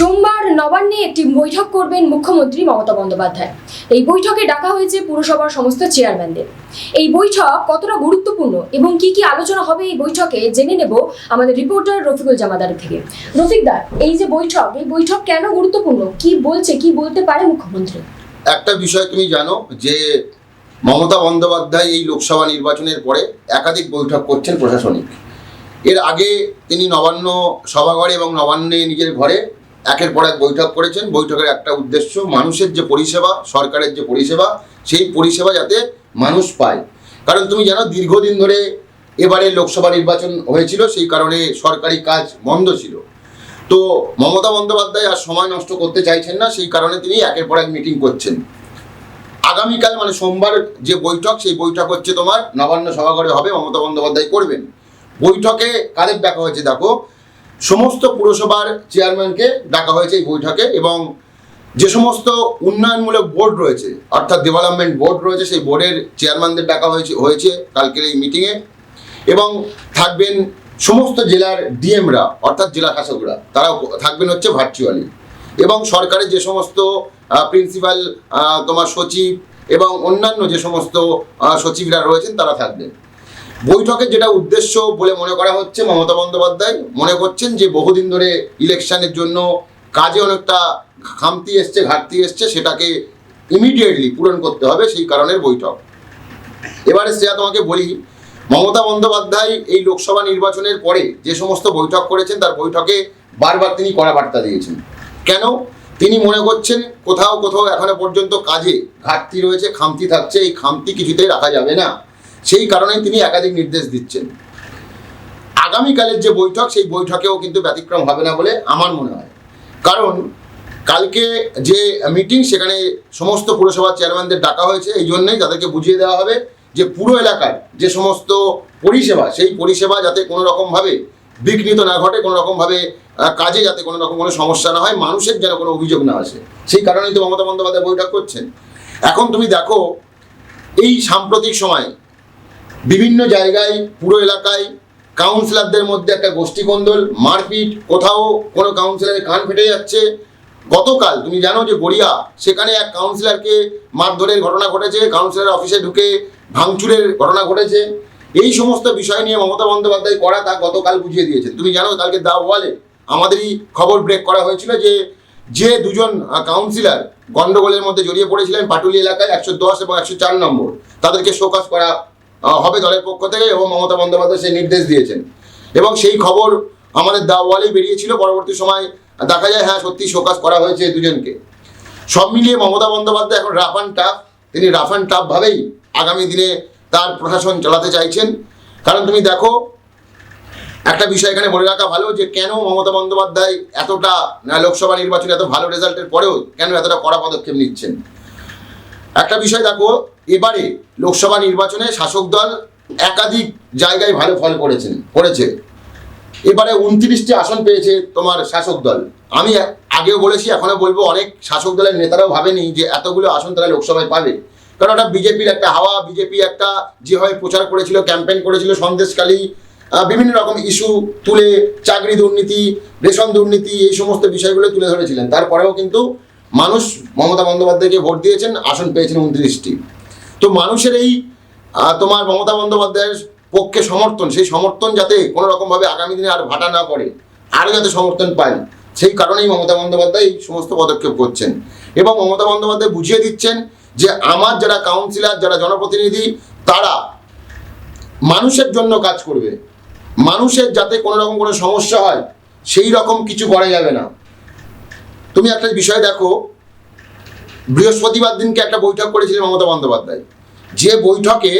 সোমবার নবান্নে একটি বৈঠক করবেন মুখ্যমন্ত্রী মমতা বন্দ্যোপাধ্যায়। এই বৈঠকে ডাকা হয়েছে পুরসভার সমস্ত চেয়ারম্যানদের। এই বৈঠক কতটা গুরুত্বপূর্ণ এবং কি কি আলোচনা হবে এই বৈঠকে জেনে নেব আমাদের রিপোর্টার রফিকুল জামাদার থেকে। রফিকদার এই যে বৈঠক, এই বৈঠক কেন গুরুত্বপূর্ণ? কি বলছে, কি বলতে পারে মুখ্যমন্ত্রী? একটা বিষয় তুমি জানো যে মমতা বন্দ্যোপাধ্যায় এই লোকসভা নির্বাচনের পরে একাধিক বৈঠক করছেন প্রশাসনিক। এর আগে তিনি নবান্ন সভাঘরে এবং নবান্নে নিজের ঘরে একের পর এক বৈঠক করেছেন। বৈঠকের একটা উদ্দেশ্য মানুষের যে পরিষেবা, সরকারের যে পরিষেবা, সেই পরিষেবা যাতে মানুষ পায়। কারণ তুমি জানো, দীর্ঘদিন ধরে এবারে লোকসভা নির্বাচন হয়েছিল, সেই কারণে সরকারি কাজ বন্ধ ছিল। তো মমতা বন্দ্যোপাধ্যায় আর সময় নষ্ট করতে চাইছেন না, সেই কারণে তিনি একের পর এক মিটিং করছেন। আগামীকাল মানে সোমবার যে বৈঠক, সেই বৈঠক হচ্ছে তোমার নবান্ন সভাঘরে হবে, মমতা বন্দ্যোপাধ্যায় করবেন। বৈঠকে কাদের দেখা হয়েছে দেখো সমস্ত পুরসভার চেয়ারম্যানকে ডাকা হয়েছে এই বৈঠকে এবং যে সমস্ত উন্নয়নমূলক বোর্ড রয়েছে, অর্থাৎ ডেভেলপমেন্ট বোর্ড রয়েছে, সেই বোর্ডের চেয়ারম্যানদের ডাকা হয়েছে হয়েছে কালকের এই মিটিংয়ে এবং থাকবেন সমস্ত জেলার ডিএমরা অর্থাৎ জেলা শাসকরা, তারাও থাকবেন হচ্ছে ভার্চুয়ালি এবং সরকারের যে সমস্ত প্রিন্সিপাল তোমার সচিব এবং অন্যান্য যে সমস্ত সচিবরা রয়েছেন, তারা থাকবেন। বৈঠকের যেটা উদ্দেশ্য বলে মনে করা হচ্ছে, মমতা বন্দ্যোপাধ্যায় মনে করছেন যে বহুদিন ধরে ইলেকশনের জন্য কাজে অনেকটা খামতি এসছে, ঘাটতি এসছে, সেটাকে ইমিডিয়েটলি পূরণ করতে হবে সেই কারণের বৈঠক। এবারে শ্রেয়া, তোমাকে বলি, মমতা বন্দ্যোপাধ্যায় এই লোকসভা নির্বাচনের পরে যে সমস্ত বৈঠক করেছেন, তার বৈঠকে বারবার তিনি কড়া বার্তা দিয়েছেন। কেন? তিনি মনে করছেন কোথাও কোথাও এখনও পর্যন্ত কাজে ঘাটতি রয়েছে, খামতি থাকছে, এই খামতি কিছুতেই রাখা যাবে না। সেই কারণেই তিনি একাধিক নির্দেশ দিচ্ছেন। আগামীকালের যে বৈঠক, সেই বৈঠকেও কিন্তু ব্যতিক্রম হবে না বলে আমার মনে হয়। কারণ কালকে যে মিটিং, সেখানে সমস্ত পুরসভার চেয়ারম্যানদের ডাকা হয়েছে। এই জন্যই তাদেরকে বুঝিয়ে দেওয়া হবে যে পুরো এলাকার যে সমস্ত পরিষেবা, সেই পরিষেবা যাতে কোনো রকমভাবে বিঘ্নিত না ঘটে কোনো রকমভাবে কাজে যাতে কোনো রকম কোনো সমস্যা না হয়, মানুষের যেন কোনো অভিযোগ না আসে। সেই কারণেই তো মমতা বন্দ্যোপাধ্যায় বৈঠক করছেন। এখন তুমি দেখো, এই সাম্প্রতিক সময়ে বিভিন্ন জায়গায়, পুরো এলাকায় কাউন্সিলরদের মধ্যে একটা গোষ্ঠীকন্দল, মারপিট, কোথাও কোনো কাউন্সিলরের কান ফেটে যাচ্ছে। গতকাল, তুমি জানো যে গড়িয়া, সেখানে এক কাউন্সিলরকে মারধরের ঘটনা ঘটেছে। কাউন্সিলর অফিসে ঢুকে ভাঙচুরের ঘটনা ঘটেছে। এই সমস্ত বিষয় নিয়ে মমতা বন্দ্যোপাধ্যায় করা তা গতকাল বুঝিয়ে দিয়েছেন। তুমি জানো কালকে দা ওয়ালে আমাদেরই খবর ব্রেক করা হয়েছিল যে যে দুজন কাউন্সিলর গন্ডগোলের মধ্যে জড়িয়ে পড়েছিলেন পাটুলি এলাকায় একশো দশ এবং একশো চার নম্বর, তাদেরকে শোকাস করা হবে দলের পক্ষ থেকে এবং মমতা বন্দ্যোপাধ্যায় সেই নির্দেশ দিয়েছেন। এবং সেই খবর আমাদের দা ওয়ালেই বেরিয়েছিল। পরবর্তী সময় দেখা যায় হ্যাঁ সত্যি শোকাস করা হয়েছে দুজনকে। সব মিলিয়ে মমতা বন্দ্যোপাধ্যায় এখন রাফ অ্যান্ড টাফ তিনি রাফ অ্যান্ড টাফ ভাবেই আগামী দিনে তার প্রশাসন চালাতে চাইছেন। কারণ তুমি দেখো, একটা বিষয় এখানে বলে রাখা ভালো যে কেন মমতা বন্দ্যোপাধ্যায় এতটা লোকসভা নির্বাচনে এত ভালো রেজাল্টের পরেও কেন এতটা কড়া পদক্ষেপ নিচ্ছেন? একটা বিষয় দেখো, এবারে লোকসভা নির্বাচনে শাসক দল একাধিক জায়গায় ভালো ফল করেছেন, করেছে। এবারে উনত্রিশটি আসন পেয়েছে তোমার শাসক দল। আমি আগেও বলেছি, এখনও বলব, অনেক শাসক দলের নেতারাও ভাবেনি যে এতগুলো আসন তারা লোকসভায় পাবে। কারণ ওটা বিজেপির একটা হাওয়া, বিজেপি একটা যেভাবে প্রচার করেছিল, ক্যাম্পেইন করেছিল সন্দেশকালী বিভিন্ন রকম ইস্যু তুলে চাকরি দুর্নীতি, রেশন দুর্নীতি, এই সমস্ত বিষয়গুলো তুলে ধরেছিলেন। তারপরেও কিন্তু মানুষ মমতা বন্দ্যোপাধ্যায়কে ভোট দিয়েছেন, আসন পেয়েছেন উনত্রিশটি। তো মানুষের এই তোমার মমতা বন্দ্যোপাধ্যায়ের পক্ষে সমর্থন, সেই সমর্থন যাতে কোনো রকমভাবে আগামী দিনে আর ভাটা না পড়ে, আরও যাতে সমর্থন পায়, সেই কারণেই মমতা বন্দ্যোপাধ্যায় এই সমস্ত পদক্ষেপ করছেন। এবং মমতা বন্দ্যোপাধ্যায় বুঝিয়ে দিচ্ছেন যে আমার যারা কাউন্সিলর যারা জনপ্রতিনিধি, তারা মানুষের জন্য কাজ করবে। মানুষের যাতে কোনো রকম কোনো সমস্যা হয়, সেই রকম কিছু করা যাবে না। তুমি একটা বিষয় দেখো, বৃহস্পতিবার দিনকে একটা বৈঠক করেছিলেন মমতা বন্দ্যোপাধ্যায়। যে বৈঠকে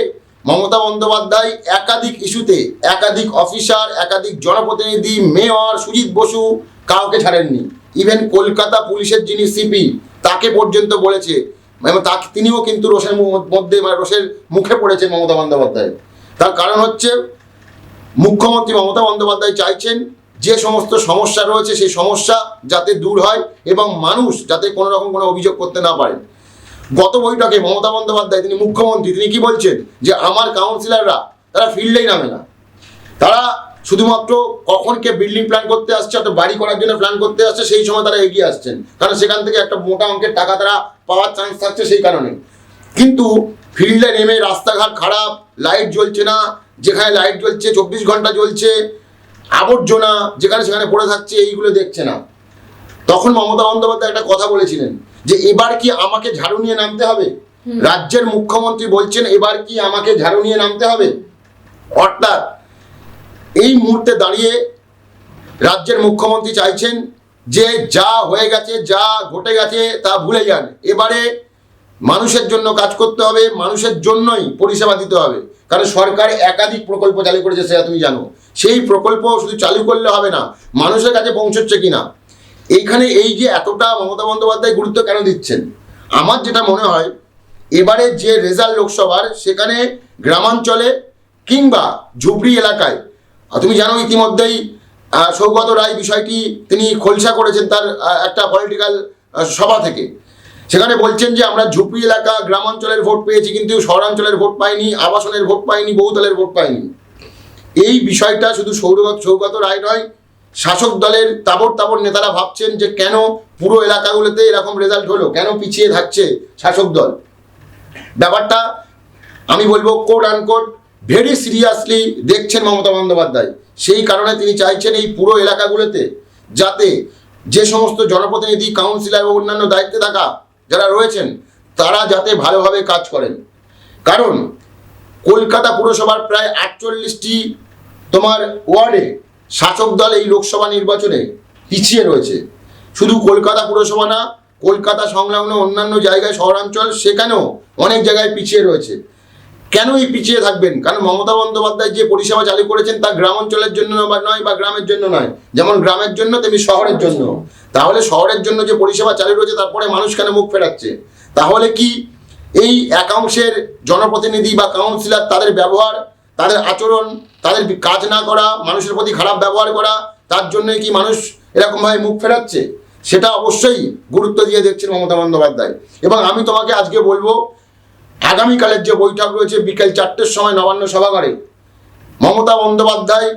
মমতা বন্দ্যোপাধ্যায় একাধিক ইস্যুতে, একাধিক অফিসার, একাধিক জনপ্রতিনিধি, মেয়র, সুজিত বসু কাউকে ছাড়েননি। ইভেন কলকাতা পুলিশের যিনি সিপি, তাকে পর্যন্ত বলেছে এবং তাকে, তিনিও কিন্তু রোষের মধ্যে মানে রোষের মুখে পড়েছে মমতা বন্দ্যোপাধ্যায়। তার কারণ হচ্ছে, মুখ্যমন্ত্রী মমতা বন্দ্যোপাধ্যায় চাইছেন যে সমস্ত সমস্যা রয়েছে, সেই সমস্যা যাতে দূর হয় এবং মানুষ যাতে কোনো রকম কোনো অভিযোগ করতে না পারে। গত বৈঠকে মমতা বন্দ্যোপাধ্যায়, তিনি মুখ্যমন্ত্রী, তিনি কি বলছেন? যে আমার কাউন্সিলররা তারা ফিল্ডেই নামে না। তারা শুধুমাত্র কখন কে বিল্ডিং প্ল্যান করতে আসছে একটা বাড়ি করার জন্য প্ল্যান করতে আসছে, সেই সময় তারা এগিয়ে আসছেন। কারণ সেখান থেকে একটা মোটা অঙ্কের টাকা তারা পাওয়ার চান্স থাকছে সেই কারণে। কিন্তু ফিল্ডে নেমে রাস্তাঘাট খারাপ লাইট জ্বলছে না। যেখানে লাইট জ্বলছে, চব্বিশ ঘণ্টা জ্বলছে। আবর্জনা যেখানে সেখানে পড়ে থাকছে এইগুলো দেখছে না। তখন মমতা বন্দ্যোপাধ্যায় একটা কথা বলেছিলেন যে এবার কি আমাকে ঝাড়ু নিয়ে নামতে হবে? রাজ্যের মুখ্যমন্ত্রী বলছেন এবার কি আমাকে ঝাড়ু নিয়ে নামতে হবে? অর্থাৎ এই মুহূর্তে দাঁড়িয়ে রাজ্যের মুখ্যমন্ত্রী চাইছেন যে যা হয়ে গেছে যা ঘটে গেছে তা ভুলে যান। এবারে মানুষের জন্য কাজ করতে হবে, মানুষের জন্যই পরিষেবা দিতে হবে। কারণ সরকার একাধিক প্রকল্প চালু করেছে, সেটা তুমি জানো। সেই প্রকল্প শুধু চালু করলে হবে না, মানুষের কাছে পৌঁছচ্ছে কিনা? এইখানে এই যে এতটা মমতা বন্দ্যোপাধ্যায় গুরুত্ব কেন দিচ্ছেন? আমার যেটা মনে হয়, এবারে যে রেজাল্ট লোকসভার, সেখানে গ্রামাঞ্চলে কিংবা ঝুপড়ি এলাকায় তুমি জানো ইতিমধ্যেই সৌগত রায় বিষয়টি তিনি খোলসা করেছেন তার একটা পলিটিক্যাল সভা থেকে। সেখানে বলছেন যে, আমরা ঝুপড়ি এলাকা গ্রামাঞ্চলের ভোট পেয়েছি, কিন্তু শহরাঞ্চলের ভোট পাইনি, আবাসনের ভোট পাইনি বহুতলের ভোট পাইনি। এই বিষয়টা শুধু সৌরগত সৌগত রায় নয়, শাসক দলের তাবর তাবর নেতারা ভাবছেন যে, কেন পুরো এলাকাগুলোতে এরকম রেজাল্ট হলো? কেন পিছিয়ে থাকছে শাসক দল? ব্যাপারটা আমি বলব কোট আনকোট ভেরি সিরিয়াসলি দেখছেন মমতা বন্দ্যোপাধ্যায়। সেই কারণে তিনি চাইছেন এই পুরো এলাকাগুলোতে যাতে যে সমস্ত জনপ্রতিনিধি কাউন্সিলর ও অন্যান্য দায়িত্বে থাকা যারা রয়েছেন, তারা যাতে ভালোভাবে কাজ করেন। কারণ, কলকাতা পুরসভার প্রায় আটচল্লিশটি তোমার ওয়ার্ডে শাসক দল এই লোকসভা নির্বাচনে পিছিয়ে রয়েছে। শুধু কলকাতা পুরসভা না, কলকাতা সংলগ্ন অন্যান্য জায়গায় শহরাঞ্চল, সেখানেও অনেক জায়গায় পিছিয়ে রয়েছে। কেন এই পিছিয়ে থাকবেন? কারণ মমতা বন্দ্যোপাধ্যায় যে পরিষেবা চালু করেছেন তা গ্রাম অঞ্চলের জন্য বা নয় বা গ্রামের জন্য নয়। যেমন গ্রামের জন্য, তেমনি শহরের জন্য। তাহলে শহরের জন্য যে পরিষেবা চালু রয়েছে, তারপরে মানুষ কেন মুখ ফেরাচ্ছে? তাহলে কি এই একাংশের জনপ্রতিনিধি বা কাউন্সিলর তাদের ব্যবহার, তাদের আচরণ, তাদের কাজ না করা, মানুষের প্রতি খারাপ ব্যবহার করা, তার জন্যই কি মানুষ এরকমভাবে মুখ ফেরাচ্ছে? সেটা অবশ্যই গুরুত্ব দিয়ে দেখছেন মমতা বন্দ্যোপাধ্যায়। এবং আমি তোমাকে আজকে বলব আগামীকালের যে বৈঠক রয়েছে বিকেল চারটের সময় নবান্ন সভাঘরে, মমতা বন্দ্যোপাধ্যায়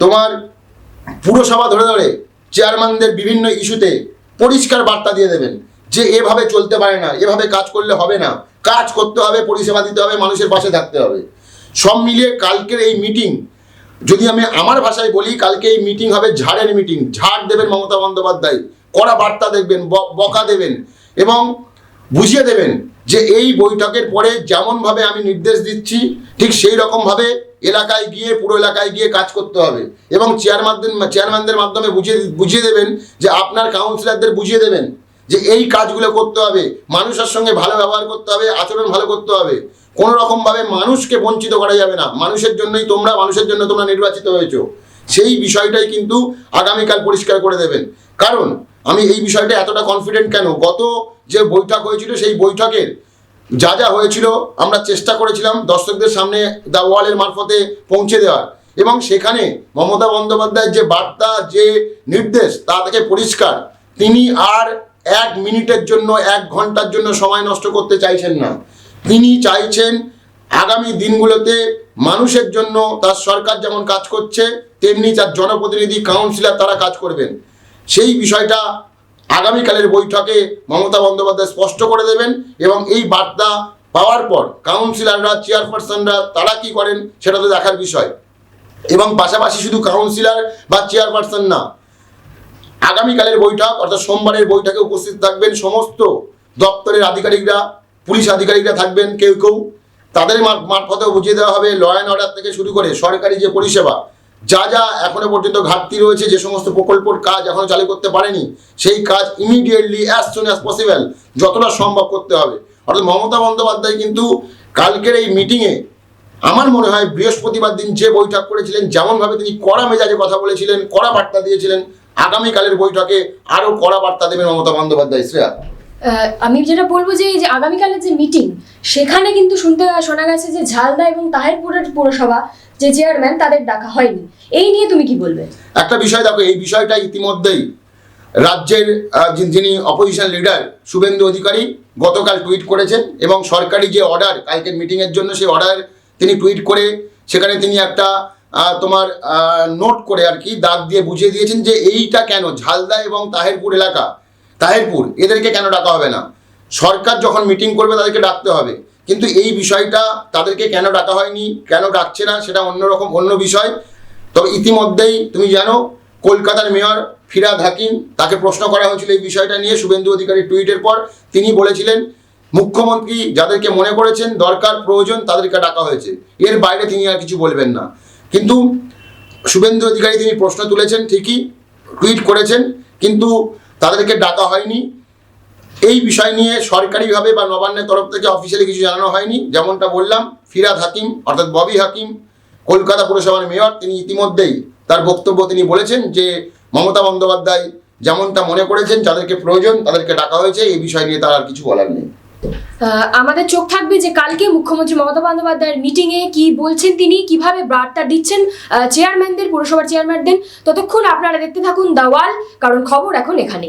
তোমার পুরসভা ধরে ধরে চেয়ারম্যানদের বিভিন্ন ইস্যুতে পরিষ্কার বার্তা দিয়ে দেবেন যে এভাবে চলতে পারে না, এভাবে কাজ করলে হবে না, কাজ করতে হবে, পরিষেবা দিতে হবে, মানুষের পাশে থাকতে হবে। সব মিলিয়ে কালকের এই মিটিং, যদি আমি আমার ভাষায় বলি, কালকে এই মিটিং হবে ঝাড়ের মিটিং, ঝাড় দেবেন মমতা বন্দ্যোপাধ্যায়, কড়া বার্তা দেখবেন বকা দেবেন এবং বুঝিয়ে দেবেন যে এই বৈঠকের পরে যেমনভাবে আমি নির্দেশ দিচ্ছি, ঠিক সেই রকমভাবে এলাকায় গিয়ে, পুরো এলাকায় গিয়ে কাজ করতে হবে। এবং চেয়ারম্যানদের চেয়ারম্যানদের মাধ্যমে বুঝিয়ে বুঝিয়ে দেবেন যে আপনার কাউন্সিলরদের বুঝিয়ে দেবেন যে এই কাজগুলো করতে হবে, মানুষের সঙ্গে ভালো ব্যবহার করতে হবে, আচরণ ভালো করতে হবে। কোনো রকমভাবে মানুষকে বঞ্চিত করা যাবে না। মানুষের জন্যই তোমরা, মানুষের জন্য তোমরা নির্বাচিত হয়েছো। সেই বিষয়টাই কিন্তু আগামীকাল পরিষ্কার করে দেবেন। কারণ আমি এই বিষয়টা এতটা কনফিডেন্ট কেন? গত যে বৈঠক হয়েছিল, সেই বৈঠকের যা যা হয়েছিল আমরা চেষ্টা করেছিলাম দর্শকদের সামনে দ্য ওয়ালের মারফতে পৌঁছে দেওয়ার। এবং সেখানে মমতা বন্দ্যোপাধ্যায়ের যে বার্তা, যে নির্দেশ, তা থেকে পরিষ্কার, তিনি আর এক মিনিটের জন্য, এক ঘণ্টার জন্য সময় নষ্ট করতে চাইছেন না। তিনি চাইছেন আগামী দিনগুলোতে মানুষের জন্য তার সরকার যেমন কাজ করছে, তেমনি তার জনপ্রতিনিধি কাউন্সিলর তারা কাজ করবেন। সেই বিষয়টা আগামীকালের বৈঠকে মমতা বন্দ্যোপাধ্যায় স্পষ্ট করে দেবেন এবং এই বার্তা পাওয়ার পর কাউন্সিলররা, চেয়ারপারসনরা তারা কি করেন সেটা তো দেখার বিষয়। এবং পাশাপাশি শুধু কাউন্সিলর বা চেয়ারপারসন না, আগামীকালের বৈঠক অর্থাৎ সোমবারের বৈঠকে উপস্থিত থাকবেন সমস্ত দপ্তরের আধিকারিকরা, পুলিশ আধিকারিকরা থাকবেন, কেউ কেউ। তাদের মার- মারফতেও বুঝিয়ে দেওয়া হবে ল অ্যান্ড অর্ডার থেকে শুরু করে সরকারি যে পরিষেবা যা যা এখনও পর্যন্ত ঘাটতি রয়েছে, যে সমস্ত প্রকল্পর কাজ এখনও চালু করতে পারেনি, সেই কাজ immediately as soon as possible যতটা সম্ভব করতে হবে। অর্থাৎ মমতা বন্দ্যোপাধ্যায় কিন্তু কালকের এই মিটিংয়ে আমার মনে হয় বৃহস্পতিবার দিন যে বৈঠক করেছিলেন, যেমনভাবে তিনি কড়া মেজাজে কথা বলেছিলেন, কড়া বার্তা দিয়েছিলেন, আগামীকালের বৈঠকে আরও কড়া বার্তা দেবেন মমতা বন্দ্যোপাধ্যায়, শ্রেয়া। আমি যেটা বলব যে এই যে আগামীকালের যে মিটিং সেখানে কিন্তু শুনতে শোনা গেছে যে ঝালদা এবং তাহেরপুরের পুরসভা যে চেয়ারম্যান তাদের ডাকা হয়নি। এই নিয়ে তুমি কি বলবে? একটা বিষয় দেখো, এই বিষয়টা ইতিমধ্যেই রাজ্যের যিনি- অপোজিশন লিডার শুভেন্দু অধিকারী গতকাল টুইট করেছেন এবং সরকারি যে অর্ডার কালকের মিটিংয়ের জন্য সেই অর্ডার তিনি টুইট করে সেখানে তিনি একটা তোমার নোট করে আর কি দাগ দিয়ে বুঝিয়ে দিয়েছেন যে এইটা কেন, ঝালদা এবং তাহেরপুর এলাকা তাহেরপুর, এদেরকে কেন ডাকা হবে না? সরকার যখন মিটিং করবে, তাদেরকে ডাকতে হবে। কিন্তু এই বিষয়টা তাদেরকে কেন ডাকা হয়নি, কেন ডাকছে না, সেটা অন্যরকম, অন্য বিষয়। তবে ইতিমধ্যেই তুমি জানো, কলকাতার মেয়র ফিরাদ হাকিম, তাকে প্রশ্ন করা হয়েছিল এই বিষয়টা নিয়ে শুভেন্দু অধিকারীর টুইটের পর। তিনি বলেছিলেন, মুখ্যমন্ত্রী যাদেরকে মনে করেছেন দরকার, প্রয়োজন, তাদেরকে ডাকা হয়েছে। এর বাইরে তিনি আর কিছু বলবেন না। কিন্তু শুভেন্দু অধিকারী তিনি প্রশ্ন তুলেছেন ঠিকই, টুইট করেছেন। কিন্তু তাদেরকে ডাকা হয়নি। এই বিষয় নিয়ে সরকারিভাবে বা নবান্নের তরফ থেকে অফিসিয়ালি কিছু জানানো হয়নি। যেমনটা বললাম, ফিরাদ হাকিম, অর্থাৎ ববি হাকিম, কলকাতা পুরসভার মেয়র, তিনি ইতিমধ্যেই তার বক্তব্য তিনি বলেছেন যে, মমতা বন্দ্যোপাধ্যায় যেমনটা মনে করেছেন, যাদেরকে প্রয়োজন তাদেরকে ডাকা হয়েছে, এই বিষয় নিয়ে তার আর কিছু বলার নেই। আমাদের চোখ থাকবে যে কালকে মুখ্যমন্ত্রী মমতা বন্দ্যোপাধ্যায়ের মিটিংয়ে কি বলছেন তিনি, কীভাবে বার্তা দিচ্ছেন চেয়ারম্যানদের পুরসভার চেয়ারম্যানদের ততক্ষণ আপনারা দেখতে থাকুন দাওয়াল কারণ খবর এখন এখানে